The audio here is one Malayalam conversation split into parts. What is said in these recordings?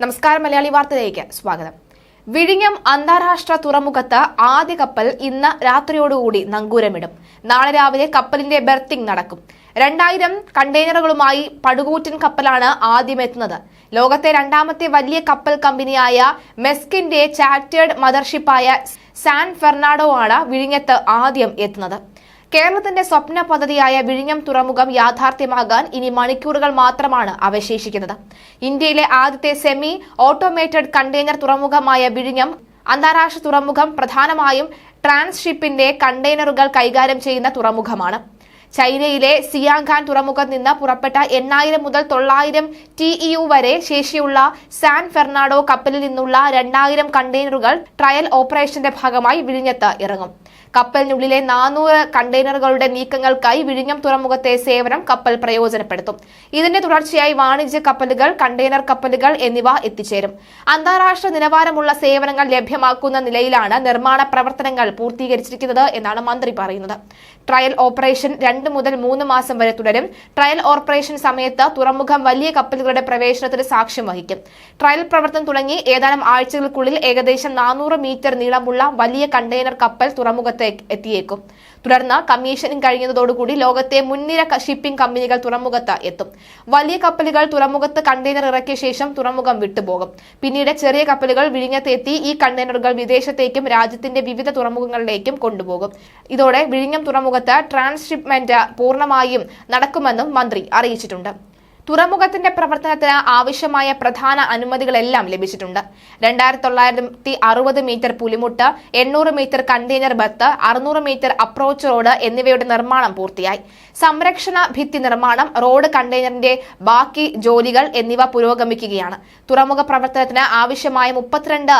നമസ്കാരം മലയാളി വാർത്തയിലേക്ക് സ്വാഗതം. വിഴിഞ്ഞം അന്താരാഷ്ട്ര തുറമുഖത്ത് ആദ്യ കപ്പൽ ഇന്ന് രാത്രിയോടുകൂടി നങ്കൂരമിടും. നാളെ രാവിലെ കപ്പലിന്റെ ബെർത്തിംഗ് നടക്കും. രണ്ടായിരം കണ്ടെയ്നറുകളുമായി പടുകൂറ്റൻ കപ്പലാണ് ആദ്യം എത്തുന്നത് ലോകത്തെ രണ്ടാമത്തെ വലിയ കപ്പൽ കമ്പനിയായ മെസ്കിന്റെ ചാറ്റേഡ് മദർഷിപ്പായ സാൻ ഫെർണാഡോ ആണ് വിഴിഞ്ഞത്ത് ആദ്യം എത്തുന്നത്. കേരളത്തിന്റെ സ്വപ്ന പദ്ധതിയായ വിഴിഞ്ഞം തുറമുഖം യാഥാർത്ഥ്യമാകാൻ ഇനി മണിക്കൂറുകൾ മാത്രമാണ് അവശേഷിക്കുന്നത്. ഇന്ത്യയിലെ ആദ്യത്തെ സെമി ഓട്ടോമേറ്റഡ് കണ്ടെയ്നർ തുറമുഖമായ വിഴിഞ്ഞം അന്താരാഷ്ട്ര തുറമുഖം പ്രധാനമായും ട്രാൻസ്ഷിപ്പിന്റെ കണ്ടെയ്നറുകൾ കൈകാര്യം ചെയ്യുന്ന തുറമുഖമാണ്. ചൈനയിലെ സിയാങ്ഖാൻ തുറമുഖത്ത് നിന്ന് പുറപ്പെട്ട എണ്ണായിരം മുതൽ തൊള്ളായിരം ടി വരെ ശേഷിയുള്ള സാൻ ഫെർണാഡോ കപ്പലിൽ നിന്നുള്ള രണ്ടായിരം കണ്ടെയ്നറുകൾ ട്രയൽ ഓപ്പറേഷന്റെ ഭാഗമായി വിഴിഞ്ഞത്ത് ഇറങ്ങും. കപ്പലിനുള്ളിലെ നാനൂറ് കണ്ടെയ്നറുകളുടെ നീക്കങ്ങൾക്കായി വിഴിഞ്ഞം തുറമുഖത്തെ സേവനം കപ്പൽ പ്രയോജനപ്പെടുത്തും. ഇതിന്റെ തുടർച്ചയായി വാണിജ്യ കപ്പലുകൾ കണ്ടെയ്നർ കപ്പലുകൾ എന്നിവ എത്തിച്ചേരും. അന്താരാഷ്ട്ര നിലവാരമുള്ള സേവനങ്ങൾ ലഭ്യമാക്കുന്ന നിലയിലാണ് നിർമ്മാണ പ്രവർത്തനങ്ങൾ പൂർത്തീകരിച്ചിരിക്കുന്നത് എന്നാണ് മന്ത്രി പറയുന്നത്. ട്രയൽ ഓപ്പറേഷൻ രണ്ട് മുതൽ മൂന്ന് മാസം വരെ തുടരും. ട്രയൽ ഓപ്പറേഷൻ സമയത്ത് തുറമുഖം വലിയ കപ്പലുകളുടെ പ്രവേശനത്തിന് സാക്ഷ്യം വഹിക്കും. ട്രയൽ പ്രവർത്തനം തുടങ്ങി ഏതാനും ആഴ്ചകൾക്കുള്ളിൽ ഏകദേശം നാനൂറ് മീറ്റർ നീളമുള്ള വലിയ കണ്ടെയ്നർ കപ്പൽ തുറമുഖത്ത് എത്തിയേക്കും. തുടർന്ന് കമ്മീഷനിങ് കഴിയുന്നതോടുകൂടി ലോകത്തെ മുൻനിര ഷിപ്പിംഗ് കമ്പനികൾ തുറമുഖത്ത് എത്തും. വലിയ കപ്പലുകൾ തുറമുഖത്ത് കണ്ടെയ്നർ ഇറക്കിയ ശേഷം തുറമുഖം വിട്ടുപോകും. പിന്നീട് ചെറിയ കപ്പലുകൾ വിഴിഞ്ഞത്തെത്തി ഈ കണ്ടെയ്നറുകൾ വിദേശത്തേക്കും രാജ്യത്തിന്റെ വിവിധ തുറമുഖങ്ങളിലേക്കും കൊണ്ടുപോകും. ഇതോടെ വിഴിഞ്ഞം തുറമുഖത്ത് ട്രാൻസ്ഷിപ്മെന്റ് പൂർണമായും നടക്കുമെന്നും മന്ത്രി അറിയിച്ചിട്ടുണ്ട്. തുറമുഖത്തിന്റെ പ്രവർത്തനത്തിന് ആവശ്യമായ പ്രധാന അനുമതികളെല്ലാം ലഭിച്ചിട്ടുണ്ട്. രണ്ടായിരത്തി തൊള്ളായിരത്തി അറുപത് മീറ്റർ പുലിമുട്ട് എണ്ണൂറ് മീറ്റർ കണ്ടെയ്നർ ബത്ത് അറുന്നൂറ് മീറ്റർ അപ്രോച്ച് റോഡ് എന്നിവയുടെ നിർമ്മാണം പൂർത്തിയായി. സംരക്ഷണ ഭിത്തി നിർമ്മാണം റോഡ് കണ്ടെയ്നറിന്റെ ബാക്കി ജോലികൾ എന്നിവ പുരോഗമിക്കുകയാണ്. തുറമുഖ പ്രവർത്തനത്തിന് ആവശ്യമായ മുപ്പത്തിരണ്ട്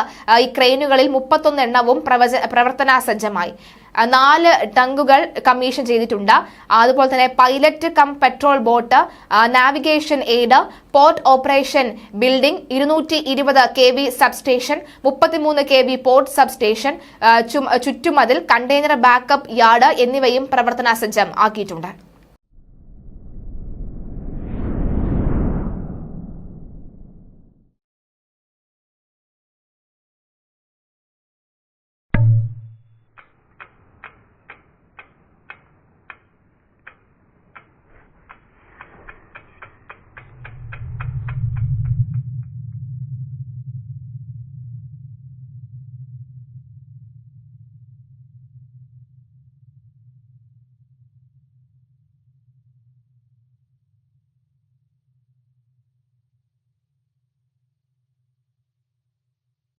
ക്രെയിനുകളിൽ മുപ്പത്തൊന്ന് എണ്ണവും പ്രവർത്തന പ്രവർത്തനാസജ്ജമായി. നാല് ടങ്കുകൾ കമ്മീഷൻ ചെയ്തിട്ടുണ്ട്. അതുപോലെ തന്നെ pilot cum patrol boat navigation aid port operation building ഇരുന്നൂറ്റി ഇരുപത് കെ വി സബ്സ്റ്റേഷൻ മുപ്പത്തിമൂന്ന് കെ വി പോർട്ട് സബ്സ്റ്റേഷൻ ചുറ്റുമതിൽ കണ്ടെയ്നർ ബാക്കപ്പ് യാർഡ് എന്നിവയും പ്രവർത്തനാസജ്ജം ആക്കിയിട്ടുണ്ട്